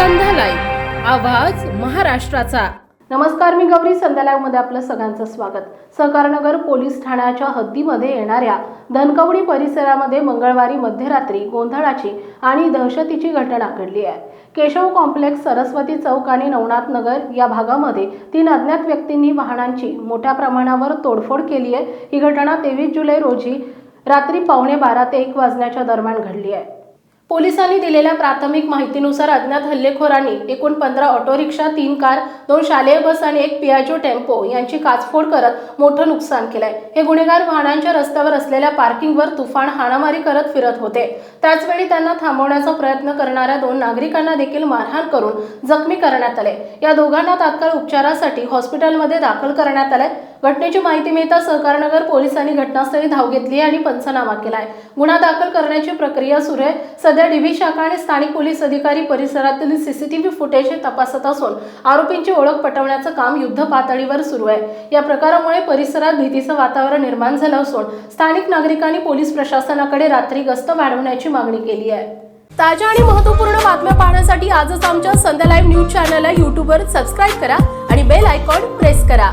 संध्यालय आवाज महाराष्ट्राचा. नमस्कार मी गौरी संध्यालायमध्ये आपलं सगळ्यांचं स्वागत. सहकारनगर पोलीस ठाण्याच्या हद्दीमध्ये येणाऱ्या धनकवडी परिसरामध्ये मंगळवारी मध्यरात्री गोंधळाची आणि दहशतीची घटना घडली आहे. केशव कॉम्प्लेक्स सरस्वती चौक आणि नवनाथ नगर या भागामध्ये तीन अज्ञात व्यक्तींनी वाहनांची मोठ्या प्रमाणावर तोडफोड केली आहे. ही घटना तेवीस जुलै रोजी रात्री पावणे बारा ते एक वाजण्याच्या दरम्यान घडली आहे. पोलिसांनी दिलेल्या प्राथमिक माहितीनुसार अज्ञात हल्लेखोरांनी एकूण पंधरा ऑटो रिक्षा तीन कार दोन शालेय बस आणि एक पियाजो टेम्पो यांची काचफोड करत मोठं नुकसान केलंय. हे गुन्हेगार वाहनांच्या रस्त्यावर असलेल्या पार्किंगवर तुफान हाणामारी करत फिरत होते. त्याचवेळी त्यांना थांबवण्याचा प्रयत्न करणाऱ्या दोन नागरिकांना देखील मारहाण करून जखमी करण्यात आले. या दोघांना तात्काळ उपचारासाठी हॉस्पिटलमध्ये दाखल करण्यात आले घटनेची माहिती मिळता सहकारनगर पोलिसांनी घटनास्थळी धाव घेतली आणि पंचनामा केलाय. गुन्हा दाखल करण्याची प्रक्रिया सुरू आहे. सध्या डीबी शाखा आणि स्थानिक पोलीस अधिकारी परिसरातील सीसीटीव्ही फुटेज तपासत असून आरोपींची ओळख पटवण्याचं काम युद्ध पातळीवर सुरू आहे. या प्रकारामुळे परिसरात भीतीचं वातावरण निर्माण झालं असून स्थानिक नागरिकांनी पोलीस प्रशासनाकडे रात्री गस्त वाढवण्याची मागणी केली आहे. ताज्या आणि महत्त्वपूर्ण बातम्या पाहण्यासाठी आजच आमच्या संध्या लाईव्ह न्यूज चॅनलला यूट्यूबवर सबस्क्राईब करा आणि बेल आयकॉन प्रेस करा.